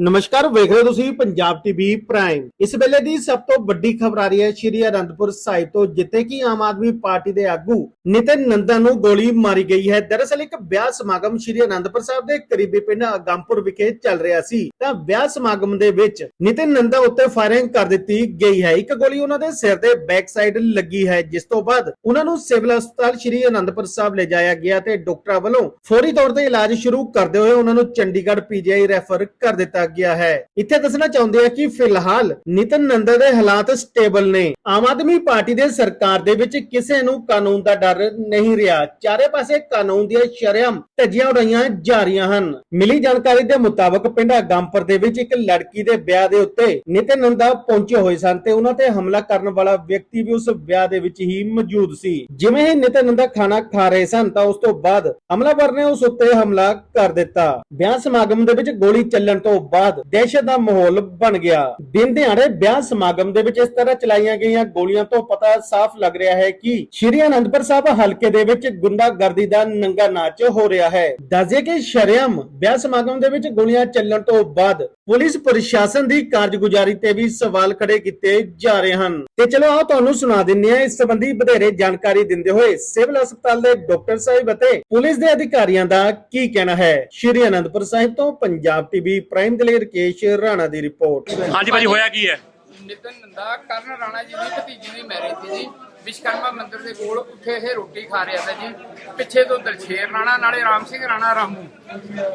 ਨਮਸਕਾਰ, ਵੇਖ ਰਹੇ ਹੋ ਤੁਸੀਂ ਪੰਜਾਬ ਟੀਵੀ ਪ੍ਰਾਈਮ। ਇਸ ਵੇਲੇ ਦੀ ਸਭ ਤੋਂ ਵੱਡੀ ਖਬਰ ਆ ਰਹੀ ਹੈ ਸ਼੍ਰੀ ਅਨੰਦਪੁਰ ਸਾਹਿਬ ਤੋਂ, ਜਿੱਥੇ ਕਿ ਆਮ ਆਦਮੀ ਪਾਰਟੀ ਦੇ ਆਗੂ ਨਿਤਿਨ ਨੰਦਾ ਨੂੰ ਗੋਲੀ ਮਾਰੀ ਗਈ ਹੈ। ਦਰਅਸਲ ਇੱਕ ਵਿਆਹ ਸਮਾਗਮ ਸ਼੍ਰੀ ਅਨੰਦਪੁਰ ਸਾਹਿਬ ਦੇ ਕਰੀਬੀ ਪਿੰਡ ਅਗੰਪੁਰ ਵਿਖੇ ਚੱਲ ਰਿਹਾ ਸੀ। ਤਾਂ ਵਿਆਹ ਸਮਾਗਮ ਦੇ ਵਿੱਚ ਨਿਤਿਨ ਨੰਦਾ ਉੱਤੇ ਫਾਇਰਿੰਗ ਕਰ ਦਿੱਤੀ ਗਈ ਹੈ। ਇੱਕ ਗੋਲੀ ਉਹਨਾਂ ਦੇ ਸਿਰ ਦੇ ਬੈਕ ਸਾਈਡ ਲੱਗੀ ਹੈ, ਜਿਸ ਤੋਂ ਬਾਅਦ ਉਹਨਾਂ ਨੂੰ ਸਿਵਲ ਹਸਪਤਾਲ ਸ਼੍ਰੀ ਅਨੰਦਪੁਰ ਸਾਹਿਬ ਲਿਜਾਇਆ ਗਿਆ ਤੇ ਡਾਕਟਰਾਂ ਵੱਲੋਂ ਫੌਰੀ ਤੌਰ ਤੇ ਇਲਾਜ ਸ਼ੁਰੂ ਕਰਦੇ ਹੋਏ ਉਹਨਾਂ ਨੂੰ ਚੰਡੀਗੜ੍ਹ ਪੀਜੀਆਈ ਰੈਫਰ ਕਰ ਦਿੱਤਾ ਗਿਆ ਹੈ। ਇੱਥੇ ਦੱਸਣਾ ਚਾਹੁੰਦੇ ਆ ਕਿ ਫਿਲਹਾਲ ਨਿਤਨ ਨੰਦਾ ਦੇ ਹਾਲਾਤ ਸਟੇਬਲ ਨੇ। ਆਮ ਆਦਮੀ ਪਾਰਟੀ ਦੇ ਸਰਕਾਰ ਦੇ ਵਿੱਚ ਕਿਸੇ ਨੂੰ ਕਾਨੂੰਨ ਦਾ ਡਰ ਨਹੀਂ ਰਿਹਾ। ਚਾਰੇ ਪਾਸੇ ਕਾਨੂੰਨ ਦੀਆਂ ਸ਼ਰਮ ਧੱਜੀਆਂ ਉਡਾਈਆਂ ਜਾ ਰਹੀਆਂ ਹਨ। ਮਿਲੀ ਜਾਣਕਾਰੀ ਦੇ ਮੁਤਾਬਕ ਪਿੰਡ ਗੰਪਰ ਦੇ ਵਿੱਚ ਇੱਕ ਲੜਕੀ ਦੇ ਵਿਆਹ ਦੇ ਉੱਤੇ ਨਿਤਨ ਨੰਦਾ ਪਹੁੰਚੇ ਹੋਏ ਸਨ ਤੇ ਉਹਨਾਂ ਤੇ ਹਮਲਾ ਕਰਨ ਵਾਲਾ ਵਿਅਕਤੀ ਵੀ ਉਸ ਵਿਆਹ ਦੇ ਵਿੱਚ ਹੀ ਮੌਜੂਦ ਸੀ। ਜਿਵੇਂ ਹੀ ਨਿਤਨ ਨੰਦਾ ਖਾਣਾ ਖਾ ਰਹੇ ਸਨ ਤਾਂ ਉਸ ਤੋਂ ਬਾਅਦ ਹਮਲਾਵਰ ਨੇ ਉਸ ਉੱਤੇ ਹਮਲਾ ਕਰ ਦਿੱਤਾ। ਵਿਆਹ ਸਮਾਗਮ ਦੇ ਵਿੱਚ ਗੋਲੀ ਚੱਲਣ ਤੋਂ ਬਾਅਦ ਦਹਿਸ਼ਤ ਦਾ ਮਾਹੌਲ ਬਣ ਗਿਆ। ਦਿਨ ਦਿਹਾੜੇ ਵਿਆਹ ਸਮਾਗਮ ਦੇ ਵਿੱਚ ਇਸ ਤਰ੍ਹਾਂ ਚਲਾਈਆਂ ਗਈਆਂ ਗੋਲੀਆਂ ਤੋਂ ਪਤਾ ਸਾਫ਼ ਲੱਗ ਰਿਹਾ ਹੈ ਕਿ ਸ਼੍ਰੀ ਅਨੰਦਪੁਰ ਸਾਹਿਬ ਹਲਕੇ ਦੇ ਵਿੱਚ ਗੁੰਡਾਗਰਦੀ ਦਾ ਨੰਗਾ ਨਾਚ ਹੋ ਰਿਹਾ ਹੈ। ਦੱਸਦੇ ਕਿ ਸ਼ਰਿਆਮ ਵਿਆਹ ਸਮਾਗਮ ਦੇ ਵਿੱਚ ਗੋਲੀਆਂ ਚੱਲਣ ਤੋਂ ਬਾਅਦ ਪੁਲਿਸ ਪ੍ਰਸ਼ਾਸਨ ਦੀ ਕਾਰਜਗੁਜ਼ਾਰੀ ਤੇ ਵੀ ਸਵਾਲ ਖੜੇ ਕੀਤੇ ਜਾ ਰਹੇ ਹਨ। ਤੇ ਚਲੋ ਆਓ ਤੁਹਾਨੂੰ ਸੁਣਾ ਦਿੰਦੇ ਆ ਇਸ ਸੰਬੰਧੀ ਵਧੇਰੇ ਜਾਣਕਾਰੀ ਦਿੰਦੇ ਹੋਏ ਸਿਵਲ ਹਸਪਤਾਲ ਦੇ ਡਾਕਟਰ ਸਾਹਿਬ ਅਤੇ ਪੁਲਿਸ ਦੇ ਅਧਿਕਾਰੀਆਂ ਦਾ ਕੀ ਕਹਿਣਾ ਹੈ। ਸ਼੍ਰੀ ਅਨੰਦਪੁਰ ਸਾਹਿਬ ਤੋਂ ਪੰਜਾਬ ਟੀਵੀ ਪ੍ਰਾਈਮ ਦੇ ਲਈ ਰਕੇਸ਼ ਰਾਣਾ ਦੀ ਰਿਪੋਰਟ। ਹਾਂਜੀ ਭਾਜੀ ਹੋਇਆ ਕੀ ਹੈ? ਨਿਤਨ ਨੰਦਾ ਕਰਨ ਰਾਣਾ ਜੀ ਦੀ ਭਤੀਜੀ ਦੀ ਮੈਰਿਜ ਸੀ ਜੀ। ਵਿਸ਼ਕਰਮਾ ਮੰਦਿਰ ਦੇ ਕੋਲ ਉੱਥੇ ਇਹ ਰੋਟੀ ਖਾ ਰਿਹਾ ਸੀ ਜੀ। ਪਿੱਛੇ ਤੋਂ ਦਲਸ਼ੇਰ ਰਾਣਾ ਨਾਲੇ ਰਾਮ ਸਿੰਘ ਰਾਣਾ ਰਾਮੂ।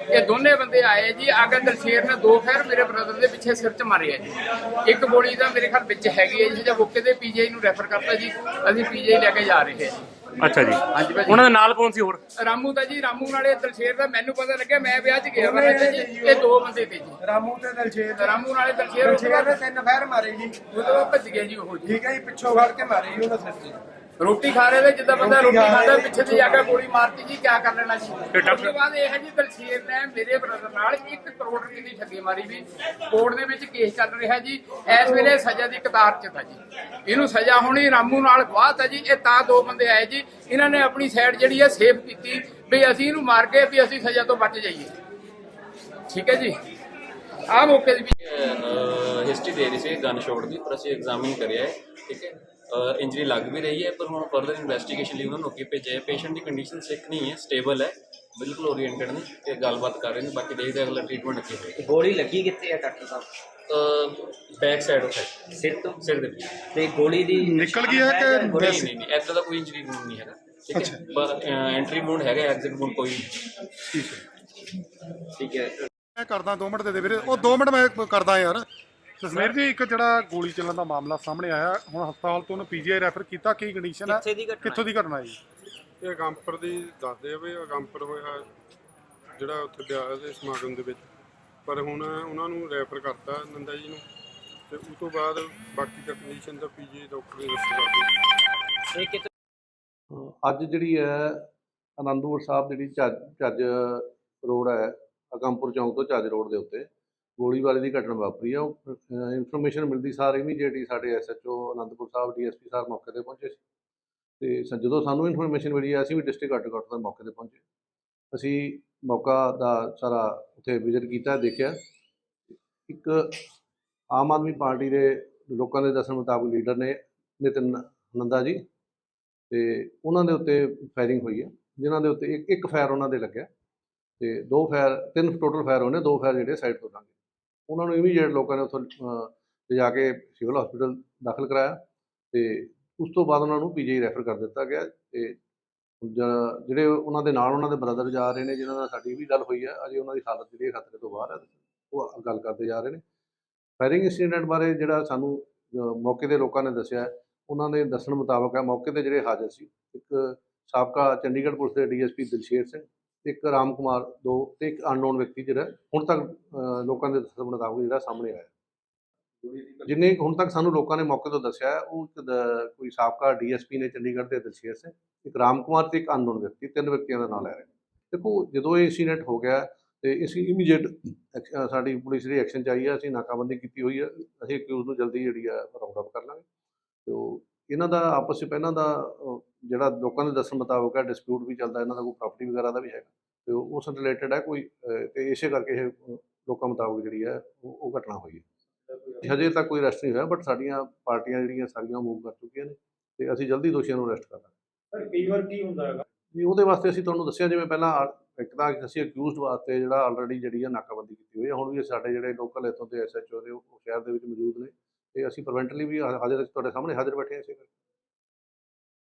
ਇਹ ਦੋਨੇ ਬੰਦੇ ਆਏ ਜੀ। ਆ ਕੇ ਦਲਸ਼ੇਰ ਨੇ ਦੋ ਫੇਰ ਮੇਰੇ ਬ੍ਰਦਰ ਦੇ ਪਿੱਛੇ ਸਿਰ 'ਚ ਮਾਰਿਆ ਜੀ। ਇੱਕ ਗੋਲੀ ਤਾਂ ਮੇਰੇ ਖਿਆਲ ਵਿੱਚ ਹੈਗੀ ਹੈ ਜੀ। ਜੇ ਮੌਕੇ ਤੇ ਪੀਜੀਆਈ ਨੂੰ ਰੈਫਰ ਕਰਤਾ ਜੀ। ਅਸੀਂ ਪੀਜੀਆਈ ਲੈ ਕੇ ਜਾ ਰਹੇ ਹਾਂ ਅੱਛਾ ਜੀ। ਹਾਂਜੀ ਭਾਜੀ। ਉਹਨਾਂ ਦੇ ਨਾਲ ਕੌਣ ਸੀ ਹੋਰ? ਰਾਮੂ ਦਾ ਜੀ ਰਾਮੂ ਨਾਲੇ ਦਲਸ਼ੇਰ ਦਾ ਮੈਨੂੰ ਪਤਾ ਲੱਗਿਆ ਮੈਂ ਵਿਆਹ 'ਚ ਗਿਆ ਮੈਂ ਜੀ। ਇਹ ਦੋ ਬੰਦੇ ਤੇ ਜੀ। ਰਾਮੂ ਤੇ ਦਲਜੀਤ ਰਾਮੂ ਨਾਲੇ ਦਲਸ਼ੇਰ ਦਲਜੀਤ ਨੇ ਤਿੰਨ ਫੈਰ ਮਾਰੇ ਜੀ। ਉਹ ਤੋਂ ਭੱਜ ਗਿਆ ਜੀ ਉਹ ਜੀ। ਠੀਕ ਹੈ ਜੀ ਪਿੱਛੋਂ ਫੜ ਕੇ ਮਾਰੇ ਜੀ ਉਹਨਾਂ ਸਿਰ ਤੇ। ਰੋਟੀ ਖਾ ਰਹੇ ਤੇ ਜਿੱਦਾਂ ਬੰਦਾ ਰੋਟੀ ਖਾਂਦਾ ਪਿੱਛੇ ਤੇ ਜਾ ਕੇ ਗੋਲੀ ਮਾਰਤੀ ਜੀ ਕਿਆ ਕਰ ਲੈਣਾ ਤੇ ਡਾਕਟਰ- ਉਸ ਤੋਂ ਬਾਅਦ ਇਹ ਹੈ ਜੀ ਦਲਸ਼ੀਰ ਨੇ ਮੇਰੇ ਬ੍ਰਦਰ ਨਾਲ 1 ਕਰੋੜ ਰੁਪਏ ਦੀ ਠੱਗੀ ਮਾਰੀ ਵੀ ਕੋਰਟ ਦੇ ਵਿੱਚ ਕੇਸ ਚੱਲ ਰਿਹਾ ਜੀ ਇਸ ਵੇਲੇ ਸਜ਼ਾ ਦੀ ਕਤਾਰ 'ਚ ਤਾਂ ਜੀ। ਇਹਨੂੰ ਸਜ਼ਾ ਹੋਣੀ ਰਾਮੂ ਨਾਲ ਗਵਾਹ ਤਾਂ ਜੀ ਇਹ ਤਾਂ ਦੋ ਬੰਦੇ ਆਏ ਜੀ ਇਹਨਾਂ ਨੇ ਆਪਣੀ ਸਾਈਡ ਜਿਹੜੀ ਹੈ ਸੇਫ ਕੀਤੀ ਵੀ ਅਸੀਂ ਇਹਨੂੰ ਮਾਰ ਕੇ ਵੀ ਅਸੀਂ ਸਜ਼ਾ ਤੋਂ ਬਚ ਜਾਈਏ। ਠੀਕ ਹੈ ਜੀ? ਆਹ ਮੌਕੇ ਦੀ ਵੀ ਹਿਸਟਰੀ ਦੇ ਰਹੀ ਸੀ ਗਨ ਸ਼ਾਟ ਦੀ ਪਰ ਅਸੀਂ ਐਗਜ਼ਾਮਿਨ ਕਰਿਆ ਹੈ ਠੀਕ ਹੈ। ਇੰਜਰੀ ਲੱਗ ਵੀ ਰਹੀ ਹੈ ਪਰ ਹੁਣ ਫਰਦਰ ਇਨਵੈਸਟੀਗੇਸ਼ਨ ਲਈ ਉਹਨਾਂ ਨੂੰ ਅੱਗੇ ਭੇਜਿਆ ਹੈ। ਪੇਸ਼ੈਂਟ ਦੀ ਕੰਡੀਸ਼ਨ ਸਿਕ ਨਹੀਂ ਹੈ ਸਟੇਬਲ ਹੈ ਬਿਲਕੁਲ ਓਰੀਐਂਟਡ ਨੇ ਤੇ ਗੱਲਬਾਤ ਕਰ ਰਹੇ ਨੇ ਬਾਕੀ ਦੇਖਦੇ ਹਾਂ ਅਗਲਾ ਟ੍ਰੀਟਮੈਂਟ ਅੱਗੇ ਹੋਏਗਾ। ਗੋਲੀ ਲੱਗੀ ਕਿੱਥੇ ਆ doctor sahib? Back side head ਸਿਰ ਤੋਂ? ਸਿਰ ਦੇ ਵਿੱਚ। ਤੇ ਗੋਲੀ ਦੀ ਨਿਕਲ ਗਈ ਹੈ ਕਿ ਨਹੀਂ ਨਹੀਂ ਨਹੀਂ ਐਦਾਂ ਦਾ ਕੋਈ ਇੰਜਰੀ ਨਹੀਂ ਹੈਗਾ ਠੀਕ ਹੈ? ਪਰ ਐਂਟਰੀ ਮੂਡ ਹੈਗਾ ਐਗਜ਼ਿਟ ਮੂਡ ਕੋਈ ਨਹੀਂ। ਠੀਕ ਹੈ। ਮੈਂ ਕਰਦਾ 2 ਮਿੰਟ ਦੇ ਦੇ ਵੀਰੇ। ਉਹ 2 ਮਿੰਟ ਮੈਂ ਕਰਦਾ ਯਾਰ। ਜਸਮੀਰ ਜੀ ਇੱਕ ਜਿਹੜਾ ਗੋਲੀ ਚੱਲਣ ਦਾ ਮਾਮਲਾ ਸਾਹਮਣੇ ਆਇਆ ਹੁਣ ਹਸਪਤਾਲ ਤੋਂ ਉਹਨੂੰ ਪੀਜੀਆਈ ਰੈਫਰ ਕੀਤਾ ਕੀ ਕੰਡੀਸ਼ਨ ਹੈ? ਕਿੱਥੇ ਦੀ ਘਟਨਾ ਕਿੱਥੋਂ ਦੀ ਘਟਨਾ ਹੈ ਜੀ? ਇਹ ਗੰਪਰ ਦੀ ਦੱਸਦੇ ਆ ਵੀ ਇਹ ਗੰਪਰ ਹੋਇਆ ਜਿਹੜਾ ਉੱਥੇ ਵਿਆਹ ਦੇ ਸਮਾਗਮ ਦੇ ਵਿੱਚ। ਪਰ ਹੁਣ ਉਹਨਾਂ ਨੂੰ ਰੈਫਰ ਕਰਤਾ ਨੰਦਾ ਜੀ ਨੂੰ ਤੇ ਉਸ ਤੋਂ ਬਾਅਦ ਬਾਕੀ ਦਾ ਕੰਡੀਸ਼ਨ ਦਾ ਪੀਜੀ ਡਾਕਟਰ ਨੇ ਦੱਸੇਗਾ ਇਹ ਕਿਤੇ ਅੱਜ ਜਿਹੜੀ ਹੈ ਆਨੰਦਪੁਰ ਸਾਹਿਬ ਜਿਹੜੀ ਝੱਜ ਝੱਜ ਰੋਡ ਹੈ ਅਕੰਪੁਰ ਚੌਂਕ ਤੋਂ ਝੱਜ ਰੋਡ ਦੇ ਉੱਤੇ। ਗੋਲੀਬਾਰੀ ਦੀ ਘਟਨਾ ਵਾਪਰੀ ਹੈ ਇਨਫੋਰਮੇਸ਼ਨ ਮਿਲਦੀ ਸਾਰ ਇਮੀਡੀਏਟਲੀ ਸਾਡੇ ਐਸਐਚਓ ਅਨੰਦਪੁਰ ਸਾਹਿਬ ਡੀਐਸਪੀ ਸਾਹਿਬ ਮੌਕੇ ਤੇ ਪਹੁੰਚੇ ਸੀ। ਤੇ ਜਦੋਂ ਸਾਨੂੰ ਇਨਫੋਰਮੇਸ਼ਨ ਮਿਲੀ, ਅਸੀਂ ਵੀ ਡਿਸਟ੍ਰਿਕਟ ਹੈੱਡਕੁਆਟਰ ਦੇ ਮੌਕੇ ਤੇ ਪਹੁੰਚੇ। ਅਸੀਂ ਮੌਕਾ ਦਾ ਸਾਰਾ ਉੱਥੇ ਵਿਜ਼ਿਟ ਕੀਤਾ, ਦੇਖਿਆ। ਇੱਕ ਆਮ ਆਦਮੀ ਪਾਰਟੀ ਦੇ ਲੋਕਾਂ ਦੇ ਦੱਸਣ ਮੁਤਾਬਕ ਲੀਡਰ ਨੇ ਨਿਤਿਨ ਨੰਦਾ ਜੀ, ਤੇ ਉਹਨਾਂ ਦੇ ਉੱਤੇ ਫਾਇਰਿੰਗ ਹੋਈ ਹੈ ਜਿਨ੍ਹਾਂ ਦੇ ਉੱਤੇ ਇੱਕ ਇੱਕ ਫਾਇਰ ਉਹਨਾਂ ਦੇ ਲੱਗਿਆ। ਤੇ ਦੋ ਫਾਇਰ ਤਿੰਨ ਟੋਟਲ ਫਾਇਰ ਹੋਣੇ ਦੋ ਫਾਇਰ ਜਿਹੜੇ ਸਾਈਡ ਤੋਂ ਲੰਘੇ। ਉਹਨਾਂ ਨੂੰ ਇਮੀਡੀਏਟ ਲੋਕਾਂ ਨੇ ਉੱਥੋਂ ਲਿਜਾ ਕੇ ਸਿਵਲ ਹਸਪੀਟਲ ਦਾਖਲ ਕਰਾਇਆ ਤੇ ਉਸ ਤੋਂ ਬਾਅਦ ਉਹਨਾਂ ਨੂੰ ਪੀਜੀ ਰੈਫਰ ਕਰ ਦਿੱਤਾ ਗਿਆ ਤੇ ਜਿਹੜੇ ਉਹਨਾਂ ਦੇ ਨਾਲ ਉਹਨਾਂ ਦੇ ਬ੍ਰਦਰ ਜਾ ਰਹੇ ਨੇ, ਜਿਨ੍ਹਾਂ ਨਾਲ ਸਾਡੀ ਵੀ ਗੱਲ ਹੋਈ ਹੈ ਅਜੇ ਉਹਨਾਂ ਦੀ ਹਾਲਤ ਜਿਹੜੀ ਖਤਰੇ ਤੋਂ ਬਾਹਰ ਹੈ ਉਹ ਗੱਲ ਕਰਦੇ ਜਾ ਰਹੇ ਨੇ। ਫਾਇਰਿੰਗ ਇਨਸੀਡੈਂਟ ਬਾਰੇ ਜਿਹੜਾ ਸਾਨੂੰ ਮੌਕੇ ਦੇ ਲੋਕਾਂ ਨੇ ਦੱਸਿਆ, ਉਹਨਾਂ ਦੇ ਦੱਸਣ ਮੁਤਾਬਕ ਹੈ ਮੌਕੇ ਤੇ ਜਿਹੜੇ ਹਾਜ਼ਰ ਸੀ, ਇੱਕ ਸਾਬਕਾ ਚੰਡੀਗੜ੍ਹ ਪੁਲਿਸ ਦੇ ਡੀਐਸਪੀ ਦਿਲਸ਼ੇਰ ਸਿੰਘ ਇੱਕ ਰਾਮ ਕੁਮਾਰ ਦੋ ਤੇ ਇੱਕ ਅਨਨੋਨ ਵਿਅਕਤੀ ਜਿਹੜਾ ਹੁਣ ਤੱਕ ਲੋਕਾਂ ਦੇ ਦੱਸਣ ਮੁਤਾਬਕ ਜਿਹੜਾ ਸਾਹਮਣੇ ਆਇਆ। ਜਿੰਨੇ ਹੁਣ ਤੱਕ ਸਾਨੂੰ ਲੋਕਾਂ ਨੇ ਮੌਕੇ ਤੋਂ ਦੱਸਿਆ ਉਹ ਇੱਕ ਕੋਈ ਸਾਬਕਾ ਡੀਐਸਪੀ ਨੇ ਚੰਡੀਗੜ੍ਹ ਦੇ ਦਿਲਸ਼ੇਰ ਸਿੰਘ ਇੱਕ ਰਾਮ ਕੁਮਾਰ ਤੇ ਇੱਕ ਅਨਨੋਨ ਵਿਅਕਤੀ, ਤਿੰਨ ਵਿਅਕਤੀਆਂ ਦਾ ਨਾਮ ਲੈ ਰਹੇ। ਦੇਖੋ, ਜਦੋਂ ਇਹ ਇਨਸੀਡੈਂਟ ਹੋ ਗਿਆ ਤੇ ਅਸੀਂ ਇਮੀਡੀਏਟ ਸਾਡੀ ਪੁਲਿਸ ਦੀ ਐਕਸ਼ਨ ਚਾਹੀਏ ਅਸੀਂ ਨਾਕਾਬੰਦੀ ਕੀਤੀ ਹੋਈ ਹੈ, ਅਸੀਂ ਅਕਿਊਜ਼ ਨੂੰ ਜਲਦੀ ਜਿਹੜੀ ਆ ਰਾਉਂਡ ਅਪ ਕਰ ਲਾਂਗੇ। ਤੇ ਇਹਨਾਂ ਦਾ ਆਪਸ ਵਿੱਚ ਪਹਿਲਾਂ ਦਾ ਜਿਹੜਾ ਲੋਕਾਂ ਦੇ ਦੱਸਣ ਮੁਤਾਬਕ ਹੈ ਡਿਸਪਿਊਟ ਵੀ ਚੱਲਦਾ ਇਹਨਾਂ ਦਾ ਕੋਈ ਪ੍ਰਾਪਰਟੀ ਵਗੈਰਾ ਦਾ ਵੀ ਹੈਗਾ। ਤੇ ਉਸ ਰਿਲੇਟਡ ਹੈ ਕੋਈ ਤੇ ਇਸੇ ਕਰਕੇ ਇਹ ਲੋਕਾਂ ਮੁਤਾਬਕ ਜਿਹੜੀ ਹੈ ਉਹ ਘਟਨਾ ਹੋਈ ਹੈ। ਹਜੇ ਤੱਕ ਕੋਈ ਅਰੈਸਟ ਨਹੀਂ ਹੋਇਆ ਬਟ ਸਾਡੀਆਂ ਪਾਰਟੀਆਂ ਜਿਹੜੀਆਂ ਸਾਰੀਆਂ ਮੂਵ ਕਰ ਚੁੱਕੀਆਂ ਨੇ ਤੇ ਅਸੀਂ ਜਲਦੀ ਦੋਸ਼ੀਆਂ ਨੂੰ ਅਰੈਸਟ ਕਰਾਂਗੇ। ਪਰ ਕਈ ਵਾਰ ਕੀ ਹੁੰਦਾ ਹੈਗਾ? ਨਹੀਂ ਉਹਦੇ ਵਾਸਤੇ ਅਸੀਂ ਤੁਹਾਨੂੰ ਦੱਸਿਆ ਜਿਵੇਂ ਪਹਿਲਾਂ ਇੱਕ ਤਾਂ ਅਸੀਂ ਅਕਿਊਜ਼ਡ ਵਾਸਤੇ ਜਿਹੜਾ ਆਲਰੇਡੀ ਜਿਹੜੀ ਆ ਨਾਕਾਬੰਦੀ ਕੀਤੀ ਹੋਈ ਹੈ ਹੁਣ ਵੀ ਸਾਡੇ ਜਿਹੜੇ ਲੋਕਲ ਇੱਥੋਂ ਦੇ ਐਸਐਚਓ ਨੇ ਉਹ ਸ਼ਹਿਰ ਦੇ ਵਿੱਚ ਮੌਜੂਦ ਨੇ। ਤੇ ਅਸੀਂ ਪ੍ਰੀਵੈਂਟਲੀ ਵੀ ਹਾਜ਼ਰ ਤੁਹਾਡੇ ਸਾਹਮਣੇ ਹਾਜ਼ਰ ਬੈਠੇ ਹਾਂ ਇਸੇ ਕਰਕੇ।